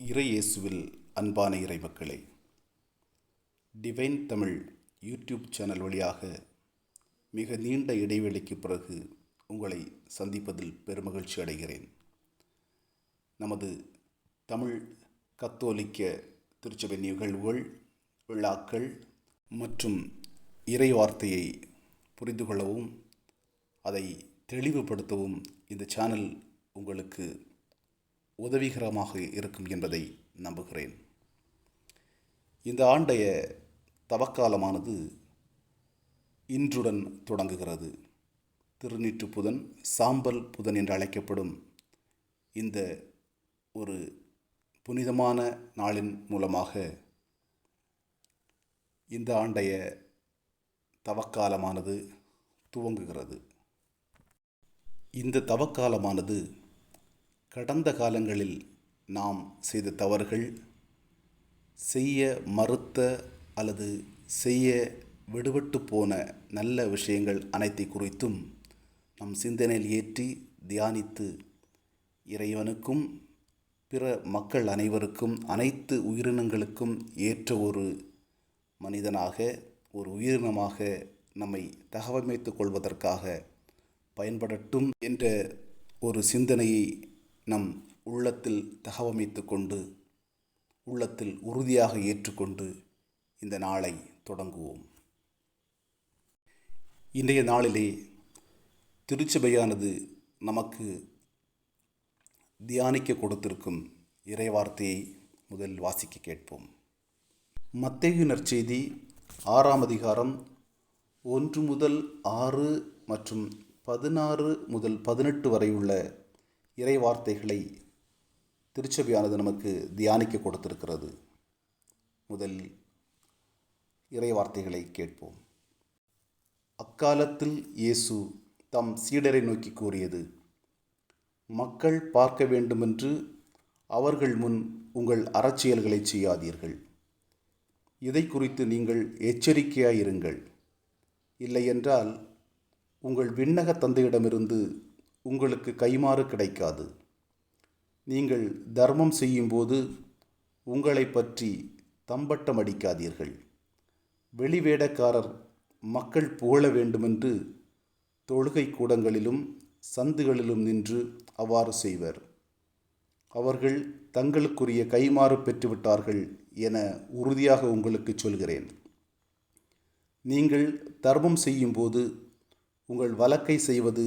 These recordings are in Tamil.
இறையேசுவில் அன்பான இறைமக்களே டிவைன் தமிழ் யூடியூப் சேனல் வழியாக மிக நீண்ட இடைவெளிக்கு பிறகு உங்களை சந்திப்பதில் பெருமகிழ்ச்சி அடைகிறேன். நமது தமிழ் கத்தோலிக்க திருச்சபை நிகழ்வுகள் விழாக்கள் மற்றும் இறை வார்த்தையை புரிந்து கொள்ளவும் அதை தெளிவுபடுத்தவும் இந்த சேனல் உங்களுக்கு உதவிகரமாக இருக்கும் என்பதை நம்புகிறேன். இந்த ஆண்டைய தவக்காலமானது இன்றுடன் தொடங்குகிறது. திருநீற்று புதன் சாம்பல் புதன் என்று அழைக்கப்படும் இந்த ஒரு புனிதமான நாளின் மூலமாக இந்த ஆண்டைய தவக்காலமானது துவங்குகிறது. இந்த தவக்காலமானது கடந்த காலங்களில் நாம் செய்த தவறுகள் செய்ய மறுத்த அல்லது செய்ய விடுபட்டு போன நல்ல விஷயங்கள் அனைத்தை குறித்தும் நம் சிந்தனையில் ஏற்றி தியானித்து இறைவனுக்கும் பிற மக்கள் அனைவருக்கும் அனைத்து உயிரினங்களுக்கும் ஏற்ற ஒரு மனிதனாக ஒரு உயிரினமாக நம்மை தகவமைத்துக் கொள்வதற்காக பயன்படட்டும் என்ற ஒரு சிந்தனையை நம் உள்ளத்தில் தகவமைத்து கொண்டு உள்ளத்தில் உறுதியாக ஏற்றுக்கொண்டு இந்த நாளை தொடங்குவோம். இன்றைய நாளிலே திருச்சபையானது நமக்கு தியானிக்க கொடுத்திருக்கும் இறைவார்த்தையை முதல் வாசிக்க கேட்போம். மத்தேயு நற்செய்தி ஆறாம் அதிகாரம் ஒன்று முதல் ஆறு மற்றும் பதினாறு முதல் பதினெட்டு வரை உள்ள இறைவார்த்தைகளை திருச்சபையானது நமக்கு தியானிக்க கொடுத்திருக்கிறது. முதல் இறைவார்த்தைகளை கேட்போம். அக்காலத்தில் இயேசு தம் சீடரை நோக்கி கூறியது மக்கள் பார்க்க வேண்டுமென்று அவர்கள் முன் உங்கள் அறச்செயல்களை செய்யாதீர்கள். இதை குறித்து நீங்கள் எச்சரிக்கையாயிருங்கள். இல்லையென்றால் உங்கள் விண்ணக தந்தையிடமிருந்து உங்களுக்கு கைமாறு கிடைக்காது. நீங்கள் தர்மம் செய்யும்போது உங்களை பற்றி தம்பட்டம் அடிக்காதீர்கள். வெளிவேடக்காரர் மக்கள் புகழ வேண்டுமென்று தொழுகை கூடங்களிலும் சந்துகளிலும் நின்று அவ்வாறு செய்வர். அவர்கள் தங்களுக்குரிய கைமாறு பெற்றுவிட்டார்கள் என உறுதியாக உங்களுக்கு சொல்கிறேன். நீங்கள் தர்மம் செய்யும்போது உங்கள் வழக்கை செய்வது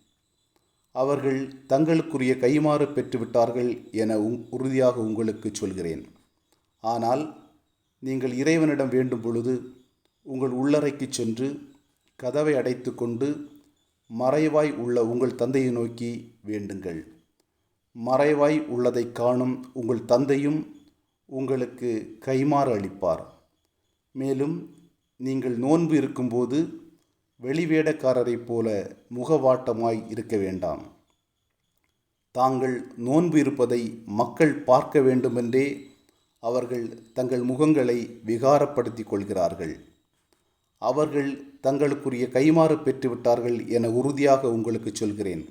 அவர்கள் தங்களுக்குரிய கைமாறு பெற்றுவிட்டார்கள் என உறுதியாக உங்களுக்கு சொல்கிறேன். ஆனால் நீங்கள் இறைவனிடம் வேண்டும் பொழுது உங்கள் உள்ளறைக்கு சென்று கதவை அடைத்து கொண்டு மறைவாய் உள்ள உங்கள் தந்தையை நோக்கி வேண்டுங்கள். மறைவாய் உள்ளதை காணும் உங்கள் தந்தையும் உங்களுக்கு கைமாறு அளிப்பார். மேலும் நீங்கள் நோன்பு இருக்கும்போது வெளிவேடக்காரரைப் போல முகவாட்டமாய் இருக்க வேண்டாம். தாங்கள் நோன்பு இருப்பதை மக்கள் பார்க்க வேண்டுமென்றே அவர்கள் தங்கள் முகங்களை விகாரப்படுத்திக் கொள்கிறார்கள். அவர்கள் தங்களுக்குரிய கைமாறு பெற்றுவிட்டார்கள் என உறுதியாக உங்களுக்கு சொல்கிறேன்.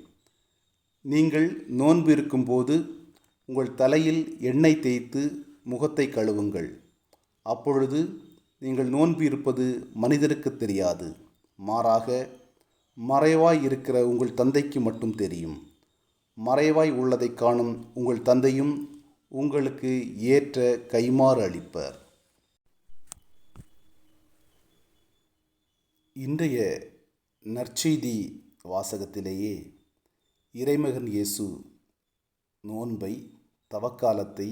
நீங்கள் நோன்பு இருக்கும்போது உங்கள் தலையில் எண்ணெய் தேய்த்து முகத்தை கழுவுங்கள். அப்பொழுது நீங்கள் நோன்பு இருப்பது மனிதருக்கு தெரியாது. மாறாக மறைவாய் இருக்கிற உங்கள் தந்தைக்கு மட்டும் தெரியும். மறைவாய் உள்ளதை காணும் உங்கள் தந்தையும் உங்களுக்கு ஏற்ற கைமாறு அளிப்பர். இன்றைய நற்செய்தி வாசகத்திலேயே இறைமகன் இயேசு நோன்பை தவக்காலத்தை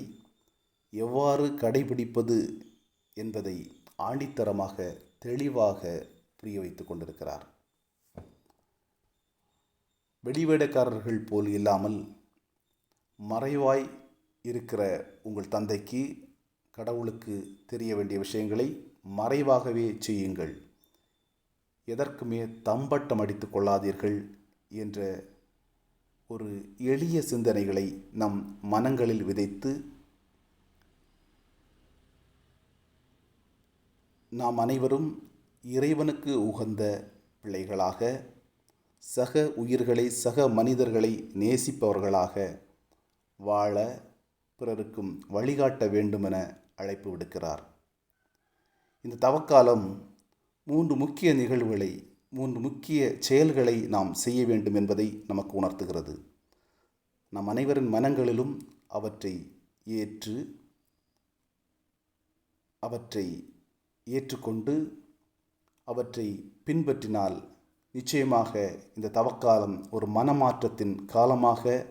எவ்வாறு கடைபிடிப்பது என்பதை ஆணித்தரமாக தெளிவாக புரிய வைத்து கொண்டிருக்கிறார். வெளிவேடக்காரர்கள் போல் இல்லாமல் மறைவாய் இருக்கிற உங்கள் தந்தைக்கு கடவுளுக்கு தெரிய வேண்டிய விஷயங்களை மறைவாகவே செய்யுங்கள். எதற்குமே தம்பட்டம் அடித்து கொள்ளாதீர்கள் என்ற ஒரு எளிய சிந்தனைகளை நம் மனங்களில் விதைத்து நாம் அனைவரும் இறைவனுக்கு உகந்த பிள்ளைகளாக சக உயிர்களை சக மனிதர்களை நேசிப்பவர்களாக வாழ பிறருக்கும் வழிகாட்ட வேண்டுமென அழைப்பு விடுக்கிறார். இந்த தவக்காலம் மூன்று முக்கிய நிகழ்வுகளை மூன்று முக்கிய செயல்களை நாம் செய்ய வேண்டும் என்பதை நமக்கு உணர்த்துகிறது. நம் அனைவரின் மனங்களிலும் அவற்றை ஏற்று அவற்றை ஏற்றுக்கொண்டு அவற்றை பின்பற்றினால் நிச்சயமாக இந்த தவக்காலம் ஒரு மனமாற்றத்தின் காலமாக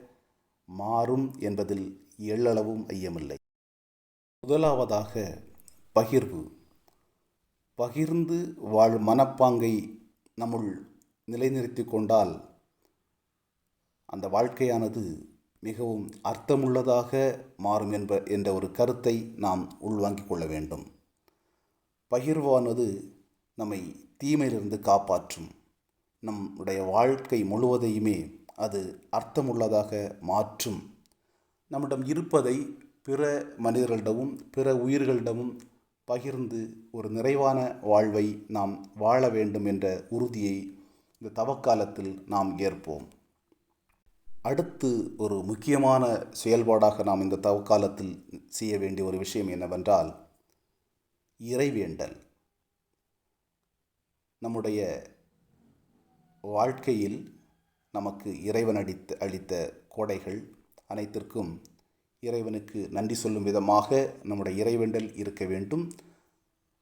மாறும் என்பதில் எள்ளளவும் ஐயமில்லை. முதலாவதாக பகிர்வு. பகிர்ந்து வாழ் மனப்பாங்கை நம்முள் நிலைநிறுத்தி கொண்டால் அந்த வாழ்க்கையானது மிகவும் அர்த்தமுள்ளதாக மாறும் என்ப என்ற ஒரு கருத்தை நாம் உள்வாங்கிக் கொள்ள வேண்டும். பகிர்வானது நம்மை தீமையிலிருந்து காப்பாற்றும். நம்முடைய வாழ்க்கை முழுவதையுமே அது அர்த்தமுள்ளதாக மாற்றும். நம்மிடம் இருப்பதை பிற மனிதர்களிடமும் பிற உயிர்களிடமும் பகிர்ந்து ஒரு நிறைவான வாழ்வை நாம் வாழ வேண்டும் என்ற உறுதியை இந்த தவக்காலத்தில் நாம் ஏற்போம். அடுத்து ஒரு முக்கியமான செயல்பாடாக நாம் இந்த தவக்காலத்தில் செய்ய வேண்டிய ஒரு விஷயம் என்னவென்றால் இறைவேண்டல். நம்முடைய வாழ்க்கையில் நமக்கு இறைவன் அடித்த அளித்த கோடைகள் அனைத்திற்கும் இறைவனுக்கு நன்றி சொல்லும் விதமாக நம்முடைய இறைவேண்டல் இருக்க வேண்டும்.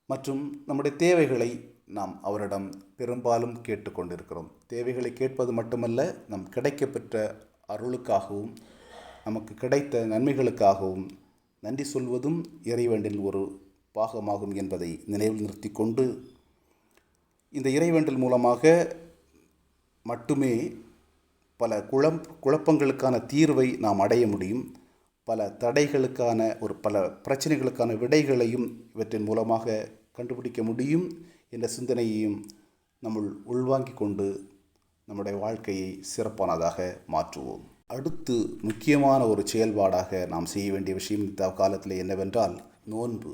மற்றும் நம்முடைய தேவைகளை நாம் அவரிடம் பெரும்பாலும் கேட்டுக்கொண்டிருக்கிறோம் தேவைகளை கேட்பது மட்டுமல்ல நம் கிடைக்கப்பெற்ற அருளுக்காகவும் நமக்கு கிடைத்த நன்மைகளுக்காகவும் நன்றி சொல்வதும் இறைவேண்டல் ஒரு பாகமாகும் என்பதை நினைவில் நிறுத்தி கொண்டு இந்த இறைவேண்டல் மூலமாக மட்டுமே பல குழம் குழப்பங்களுக்கான தீர்வை நாம் அடைய முடியும். பல தடைகளுக்கான ஒரு பல பிரச்சனைகளுக்கான விடைகளையும் இவற்றின் மூலமாக கண்டுபிடிக்க முடியும் என்ற சிந்தனையையும் நம்முள் உள்வாங்கிக் கொண்டு நம்முடைய வாழ்க்கையை சிறப்பானதாக மாற்றுவோம். அடுத்து முக்கியமான ஒரு செயல்பாடாக நாம் செய்ய வேண்டிய விஷயம் இந்த காலத்தில் என்னவென்றால் நோன்பு.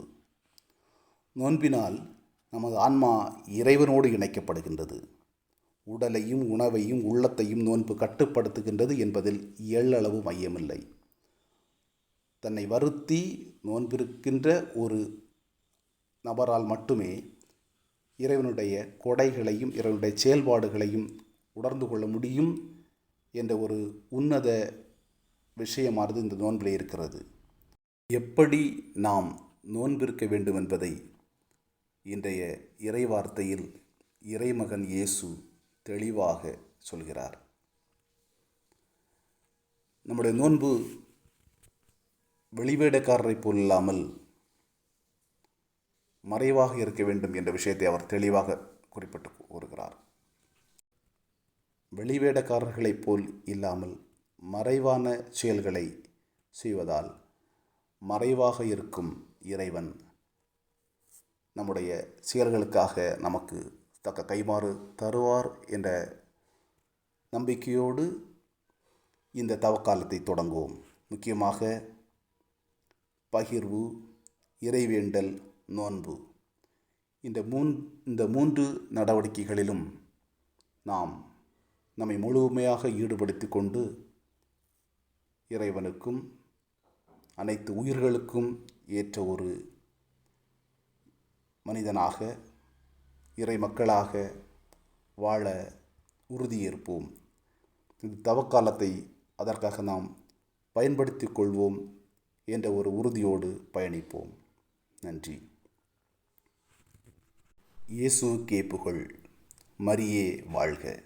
நோன்பினால் நமது ஆன்மா இறைவனோடு இணைக்கப்படுகின்றது. உடலையும் உணவையும் உள்ளத்தையும் நோன்பு கட்டுப்படுத்துகின்றது என்பதில் எள்ளளவு மையமில்லை. தன்னை வருத்தி நோன்பிருக்கின்ற ஒரு நபரால் மட்டுமே இறைவனுடைய கொடைகளையும் இறைவனுடைய செயல்பாடுகளையும் உணர்ந்து கொள்ள முடியும் என்ற ஒரு உன்னத விஷயமானது இந்த நோன்பில் இருக்கிறது. எப்படி நாம் நோன்பிருக்க வேண்டும் என்பதை இன்றைய இறைவார்த்தையில் இறைமகன் இயேசு தெளிவாக சொல்கிறார். நம்முடைய நோன்பு வெளிவேடக்காரரை போல் இல்லாமல் மறைவாக இருக்க வேண்டும் என்ற விஷயத்தை அவர் தெளிவாக குறிப்பிட்டு கூறுகிறார். வெளிவேடக்காரர்களைப் போல் இல்லாமல் மறைவான செயல்களை செய்வதால் மறைவாக இருக்கும் இறைவன் நம்முடைய செயல்களுக்காக நமக்கு தக்க கைமாறு தருவார் என்ற நம்பிக்கையோடு இந்த தவக்காலத்தை தொடங்குவோம். முக்கியமாக பகிர்வு இறைவேண்டல் நோன்பு. இந்த மூன் இந்த மூன்று நடவடிக்கைகளிலும் நாம் நம்மை முழுமையாக ஈடுபடுத்தி கொண்டு இறைவனுக்கும் அனைத்து உயிர்களுக்கும் ஏற்ற ஒரு மனிதனாக இறை மக்களாக வாழ உறுதியேற்போம். இந்த தவக்காலத்தை அதற்காக நாம் பயன்படுத்தி கொள்வோம் என்ற ஒரு உறுதியோடு பயணிப்போம். நன்றி. இயேசு கேப்புகள் மரியே வாழ்க.